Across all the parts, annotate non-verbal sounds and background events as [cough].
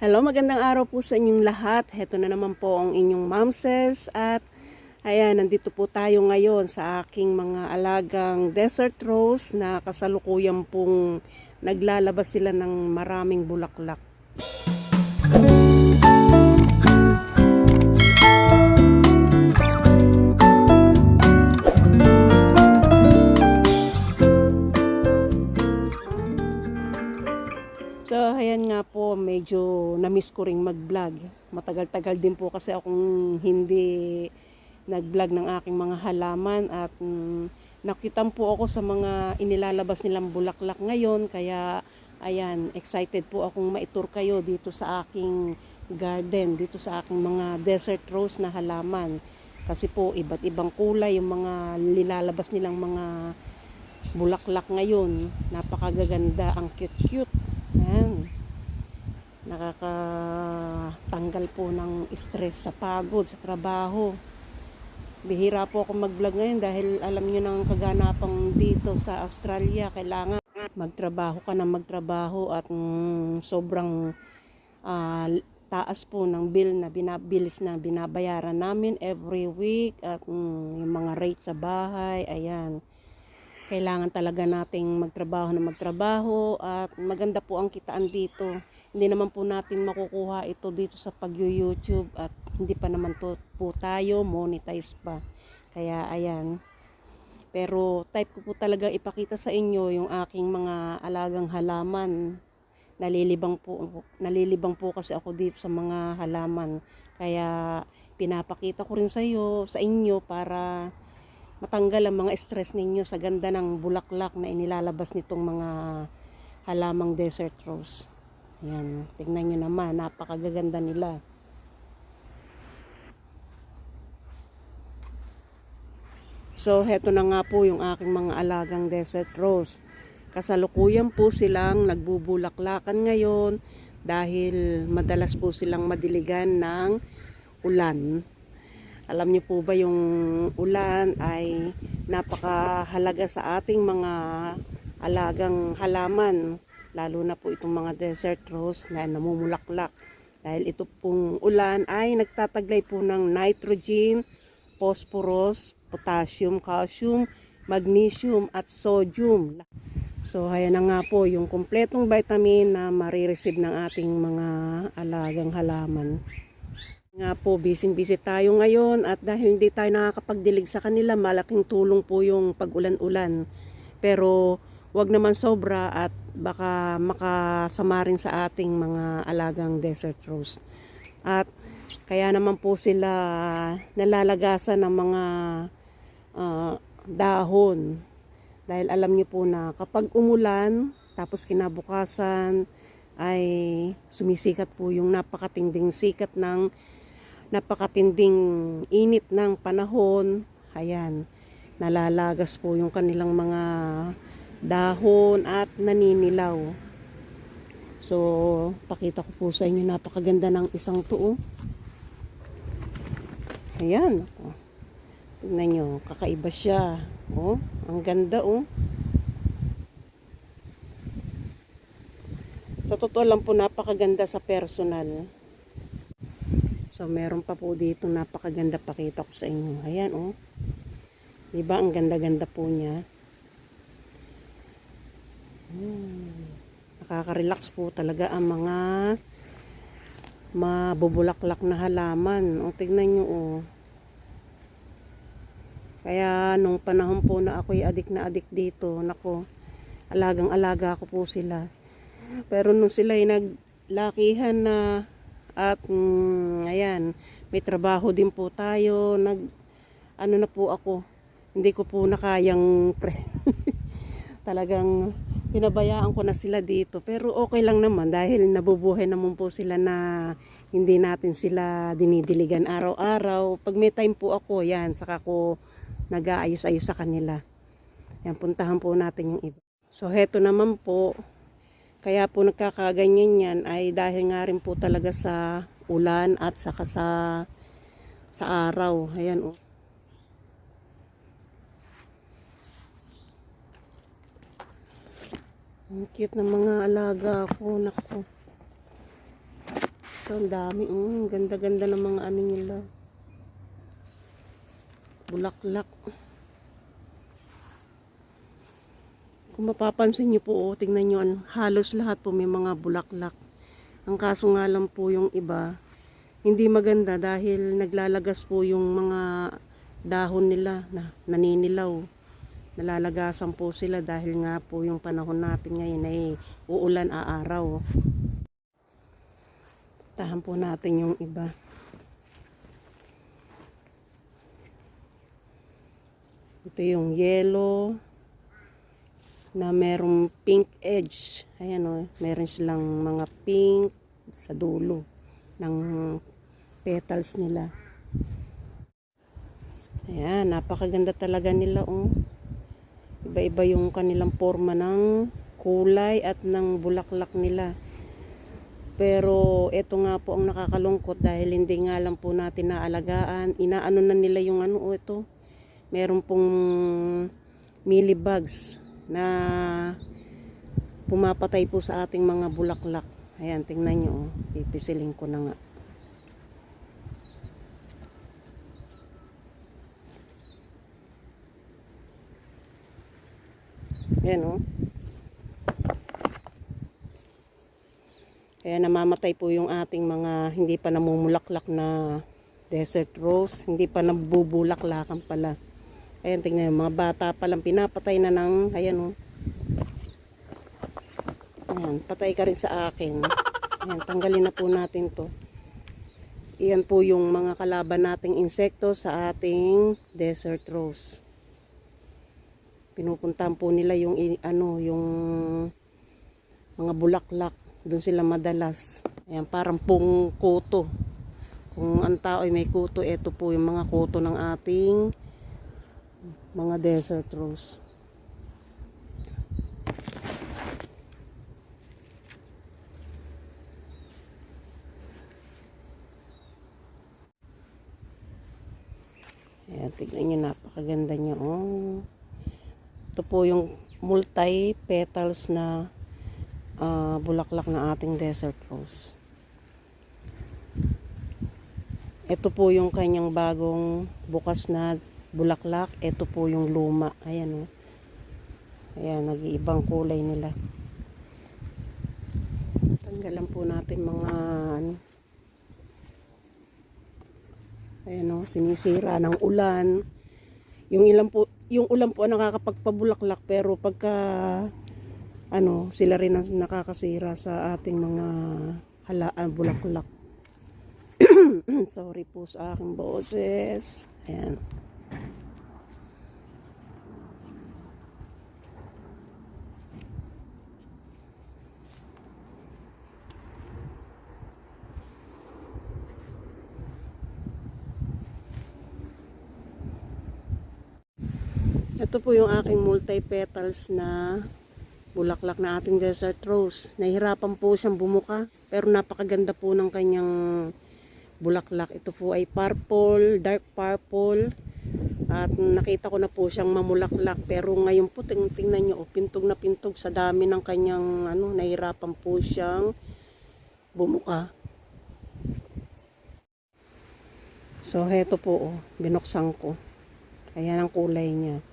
Hello, magandang araw po sa inyong lahat. Heto na naman po ang inyong mamses at ayan, nandito po tayo ngayon sa aking mga alagang desert rose na kasalukuyan pong naglalabas sila ng maraming bulaklak. So, ayan nga po, medyo na-miss ko ring mag-vlog. Matagal-tagal din po kasi akong hindi nag-vlog ng aking mga halaman at mm, nakitan po ako sa mga inilalabas nilang bulaklak ngayon. Kaya, ayan, excited po akong maitur kayo dito sa aking garden, dito sa aking mga desert rose na halaman. Kasi po, iba't ibang kulay yung mga nilalabas nilang mga bulaklak ngayon. Napakagaganda, ang cute-cute. Nakakatanggal po ng stress sa pagod, sa trabaho. Bihira po ako mag-vlog ngayon dahil alam niyo nang kaganapang dito sa Australia. Kailangan magtrabaho ka na magtrabaho at mm, sobrang ah, taas po ng bill na binabilis na binabayaran namin every week at mm, yung mga rate sa bahay, ayan kailangan talaga nating magtrabaho na magtrabaho at maganda po ang kitaan dito. Hindi naman po natin makukuha ito dito sa pag-YouTube at hindi pa naman to po tayo monetize pa. Kaya ayan. Pero type ko po talaga ipakita sa inyo yung aking mga alagang halaman. Nalilibang po nalilibang po kasi ako dito sa mga halaman. Kaya pinapakita ko rin sa iyo, sa inyo para matanggal ang mga stress ninyo sa ganda ng bulaklak na inilalabas nitong mga halamang desert rose. Ayan, tingnan nyo naman, napakagaganda nila. So, heto na nga po yung aking mga alagang desert rose. Kasalukuyan po silang nagbubulaklakan ngayon dahil madalas po silang madiligan ng ulan. Alam niyo po ba yung ulan ay napakahalaga sa ating mga alagang halaman. Lalo na po itong mga desert rose na namumulaklak. Dahil ito pong ulan ay nagtataglay po ng nitrogen, phosphorus, potassium, calcium, magnesium at sodium. So, ayan na nga po yung kumpletong vitamin na marireceive ng ating mga alagang halaman. Nga po, busy-busy tayo ngayon at dahil hindi tayo nakakapagdilig sa kanila, malaking tulong po yung pag-ulan-ulan. Pero wag naman sobra at baka makasama rin sa ating mga alagang desert rose. At kaya naman po sila nalalagasan ng mga ah, dahon. Dahil alam niyo po na kapag umulan, tapos kinabukasan ay sumisikat po yung napakatinding sikat ng napakatinding init ng panahon. Ayan, nalalagas po yung kanilang mga dahon at naninilaw. So, pakita ko po sa inyo napakaganda ng isang tuo. Ayan. Oh. Tingnan nyo, kakaiba siya. Oh, ang ganda oh. Sa totoo lang po, napakaganda sa personal. So, meron pa po dito napakaganda pakita ko sa inyo. Ayan, oh. Diba, ang ganda-ganda po niya. Hmm. Nakaka-relax po talaga ang mga mabubulaklak na halaman. O, tignan nyo, oh. Kaya, nung panahon po na ako'y adik na adik dito, nako, alagang-alaga ko po sila. Pero nung sila ay naglakihan na at mm, ayan, may trabaho din po tayo. Nag ano na po ako. Hindi ko po nakayang [laughs] pre. Talagang pinabayaan ko na sila dito. Pero okay lang naman dahil nabubuhay naman po sila na hindi natin sila dinidiligan araw-araw. Pag may time po ako, yan, saka ko nag-aayos-ayos sa kanila. Yan, puntahan po natin yung iba. So, heto naman po, kaya po nagkakaganyan yan ay dahil nga rin po talaga sa ulan at saka sa sa araw. Ayan oh. Ang cute ng mga alaga ko. Naku. So, ang dami. Mm, ganda-ganda ng mga ano nila. Bulaklak. Kung mapapansin niyo po, oh, tingnan ano, halos lahat po may mga bulaklak. Ang kaso nga lang po yung iba, hindi maganda dahil naglalagas po yung mga dahon nila na naninilaw. Nalalagasan po sila dahil nga po yung panahon natin ngayon ay uulan aaraw. Tahan po natin yung iba. Ito yung yellow na merong pink edge. Ayan o, meron silang mga pink sa dulo ng petals nila. Ayan, napakaganda talaga nila oh. Iba-iba yung kanilang forma ng kulay at ng bulaklak nila. Pero ito nga po ang nakakalungkot dahil hindi nga lang po natin naalagaan. Inaano na nila yung ano oh, ito. Meron pong millibugs na pumapatay po sa ating mga bulaklak. Ayan, tingnan nyo. Oh. Pipisilin ko na nga. Ayan oh. Kaya namamatay po yung ating mga hindi pa namumulaklak na desert rose. Hindi pa nabubulaklakan pala. Ayan, tingnan yung mga bata palang pinapatay na ng, ayan oh. Ayan, patay ka rin sa akin. Ayan, tanggalin na po natin to. Iyan po yung mga kalaban nating insekto sa ating desert rose. Pinupuntahan po nila yung ano, yung mga bulaklak. Doon sila madalas. Ayan, parang pong kuto. Kung ang tao ay may kuto, ito po yung mga kuto ng ating mga desert rose. Ayan, tignan nyo, napakaganda niya. Oh. Ito po yung multi-petals na ah, bulaklak ng ating desert rose. Ito po yung kanyang bagong bukas na bulaklak. Ito po yung luma. Ayan oh. Ayan, nag-iibang kulay nila. Tanggalan po natin mga ano. Ayan oh, sinisira ng ulan. Yung ilan po, yung ulan po nakakapagpabulaklak pero pagka ano, sila rin ang nakakasira sa ating mga halaan bulaklak. [clears throat] Sorry po sa aking boses. Ayan. Ito po yung aking multi-petals na bulaklak na ating desert rose. Nahihirapan po siyang bumuka, pero napakaganda po ng kanyang bulaklak. Ito po ay purple, dark purple. At nakita ko na po siyang mamulaklak. Pero ngayon po, ting tingnan nyo, oh, pintog na pintog sa dami ng kanyang, ano, nahihirapan po siyang bumuka. So, heto po, oh, binuksan ko. Ayan ang kulay niya.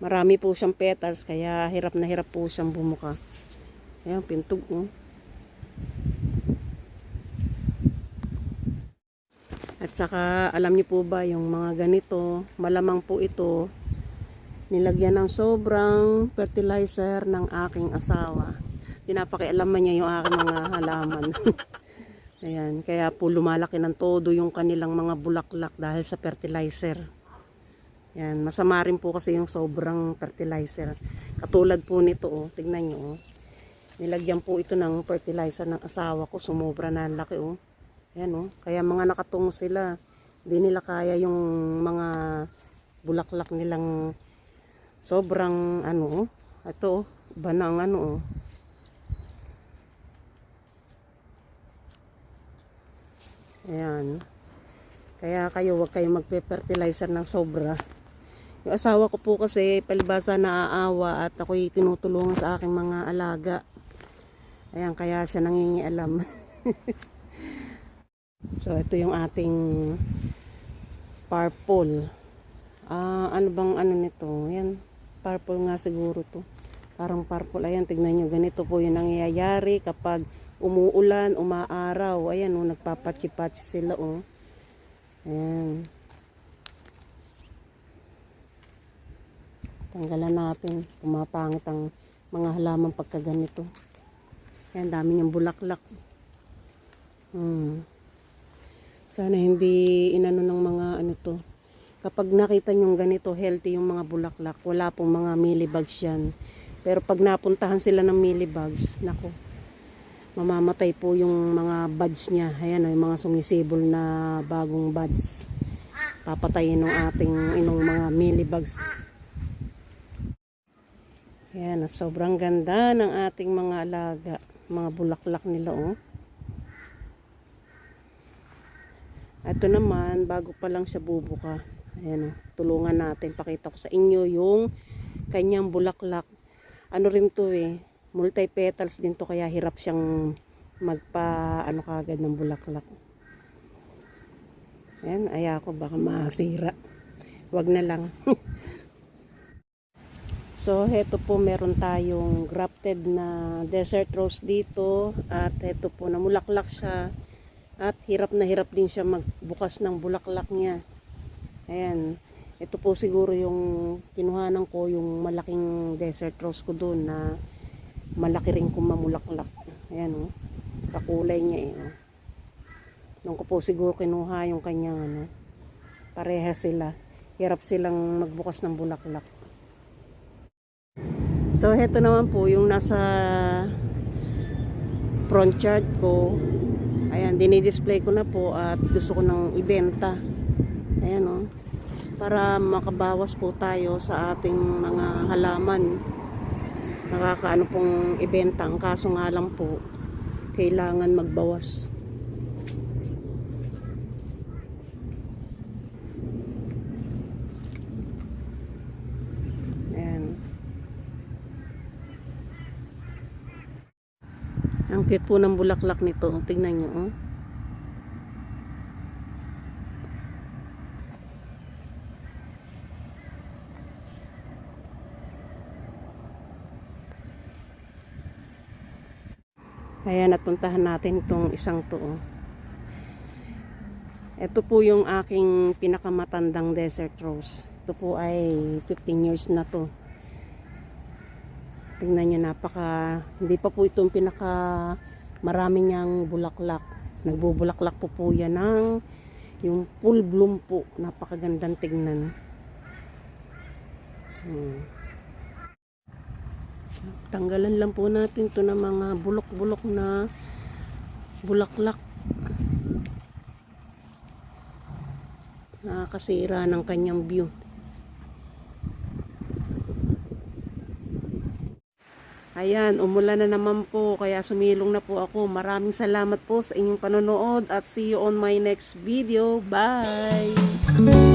Marami po siyang petals, kaya hirap na hirap po siyang bumuka. Ayan, pintog, oh. At saka, alam niyo po ba, yung mga ganito, malamang po ito, nilagyan ng sobrang fertilizer ng aking asawa. Pinapakialaman niya yung aking mga halaman. [laughs] Ayan, kaya po lumalaki ng todo yung kanilang mga bulaklak dahil sa fertilizer. Yan, masama rin po kasi yung sobrang fertilizer. Katulad po nito, oh, tignan nyo, oh. Nilagyan po ito ng fertilizer ng asawa ko, sumobra na laki, oh. Ayan, oh. Kaya mga nakatungo sila, hindi nila kaya yung mga bulaklak nilang sobrang, ano, oh. Ito, oh, iba na ang ano, oh. Ayan. Kaya kayo, huwag kayong magpe-fertilizer ng sobra. Yung asawa ko po kasi palibasa naaawa at ako'y tinutulungan sa aking mga alaga. Ayan, kaya siya nangingialam. [laughs] So, ito yung ating purple. Ah, ano bang ano nito? Yan, purple nga siguro to. Parang purple. Ayan, tignan nyo. Ganito po yung nangyayari kapag umuulan, umaaraw. Ayan, oh, nagpapatsi-patsi sila, oh. Ayan. Tanggalan natin. Pumapangit ang mga halaman pagka ganito. Ayan, dami niyang bulaklak. Hmm. Sana hindi inano ng mga ano to. Kapag nakita nyo ganito, healthy yung mga bulaklak. Wala pong mga millibugs yan. Pero pag napuntahan sila ng millibugs, nako, mamamatay po yung mga buds niya. Ayan, yung mga sumisibol na bagong buds. Papatayin ng ating inong mga millibugs. Ayan, sobrang ganda ng ating mga alaga. Mga bulaklak nila, oh. Ito naman, bago pa lang siya bubuka. Ayan, oh, tulungan natin. Pakita ko sa inyo yung kanyang bulaklak. Ano rin to eh, multi-petals din to kaya hirap siyang magpa ano kagad ng bulaklak. Ayan, aya ko baka masira. Wag na lang. [laughs] so, heto po meron tayong grafted na desert rose dito at heto po namulaklak siya at hirap na hirap din siya magbukas ng bulaklak niya. Ayan. Ito po siguro yung kinuhanan ko yung malaking desert rose ko doon na malaki rin kung mamulaklak. Ayan oh. Kakulay niya eh. Oh. Nung ko po siguro kinuha yung kanyang ano. Pareha sila. Hirap silang magbukas ng bulaklak. So heto naman po yung nasa front chart ko. Ayan, dinidisplay ko na po at gusto ko nang ibenta. Ayan o. Para makabawas po tayo sa ating mga halaman. Nakakaano pong ibenta. Ang kaso nga lang po, kailangan magbawas. Ayan. Ang cute po ng bulaklak nito. Tingnan nyo, oh. Ayan, at natin itong isang to. oh. Ito po yung aking pinakamatandang desert rose. Ito po ay 15 years na to. Tingnan niyo napaka hindi pa po itong pinaka marami niyang bulaklak. Nagbubulaklak po po yan ng yung full bloom po. Napakagandang tingnan. Hmm. Tanggalan lang po natin to ng mga bulok-bulok na bulaklak. Nakakasira ng kanyang view. Ayan, umulan na naman po kaya sumilong na po ako. Maraming salamat po sa inyong panonood at see you on my next video. Bye!